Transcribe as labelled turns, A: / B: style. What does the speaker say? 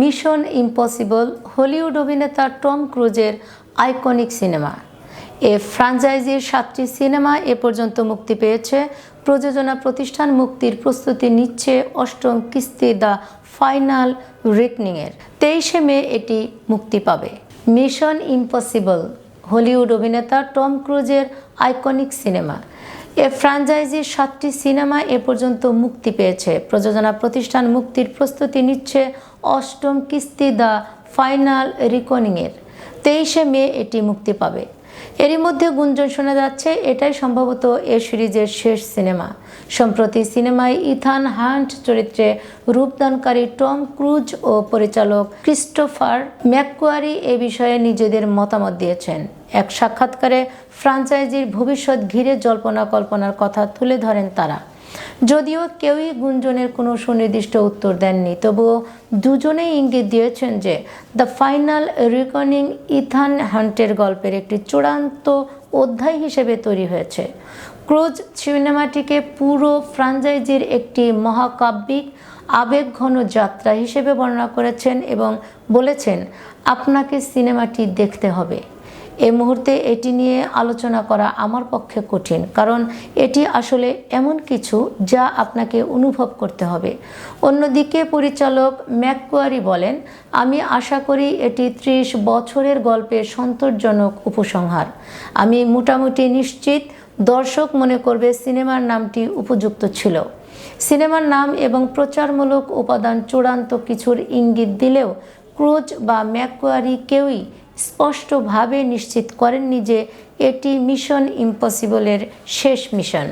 A: Mission impossible Hollywood অভিনেতা Tom ক্রুজের iconic cinema. এ ফ্রাঞ্চাইজির সাতটি সিনেমা এ পর্যন্ত মুক্তি পেয়েছে। প্রযোজনা প্রতিষ্ঠান মুক্তির প্রস্তুতি নিচ্ছে অষ্টম কিস্তি দ্য ফাইনাল রেকনিংয়ের। তেইশে মে এটি মুক্তি পাবে। মিশন ইম্পসিবল হলিউড অভিনেতা টম ক্রুজের আইকনিক সিনেমা। এ ফ্রাঞ্চাইজির সাতটি সিনেমা এ পর্যন্ত মুক্তি পেয়েছে। প্রযোজনা প্রতিষ্ঠান মুক্তির প্রস্তুতি নিচ্ছে অষ্টম কিস্তি দ্য ফাইনাল রিকনিংয়ের। তেইশে মে এটি মুক্তি পাবে। এরই মধ্যে গুঞ্জন শোনা যাচ্ছে, এটাই সম্ভবত এ সিরিজের শেষ সিনেমা। সম্প্রতি সিনেমায় ইথান হান্ট, চরিত্রে রূপদানকারী টম ক্রুজ ও পরিচালক ক্রিস্টোফার ম্যাকোয়ারি এ বিষয়ে নিজেদের মতামত দিয়েছেন। এক সাক্ষাৎকারে ফ্রাঞ্চাইজির ভবিষ্যৎ ঘিরে জল্পনা কল্পনার কথা তুলে ধরেন তারা। যদিও কেউই গুঞ্জনের কোনো সুনির্দিষ্ট উত্তর দেননি, তবুও দুজনেই ইঙ্গিত দিয়েছেন যে দ্য ফাইনাল রিকনিং ইথান হান্টের গল্পের একটি চূড়ান্ত অধ্যায় হিসেবে তৈরি হয়েছে। ক্রুজ সিনেমাটিকে পুরো ফ্রাঞ্চাইজির একটি মহাকাব্যিক আবেগঘন যাত্রা হিসেবে বর্ণনা করেছেন এবং বলেছেন, আপনাকে সিনেমাটি দেখতে হবে। এই মুহূর্তে এটি নিয়ে আলোচনা করা আমার পক্ষে কঠিন, কারণ এটি আসলে এমন কিছু যা আপনাকে অনুভব করতে হবে। অন্যদিকে পরিচালক ম্যাককোয়ারি বলেন, আমি আশা করি এটি ত্রিশ বছরের গল্পের সন্তোষজনক উপসংহার। আমি মোটামুটি নিশ্চিত দর্শক মনে করবে সিনেমার নামটি উপযুক্ত ছিল। সিনেমার নাম এবং প্রচারমূলক উপাদান চূড়ান্ত কিছুর ইঙ্গিত দিলেও ক্রুজ বা ম্যাককোয়ারি কেউই স্পষ্টভাবে নিশ্চিত করেননি যে এটি মিশন ইম্পসিবলের শেষ মিশন।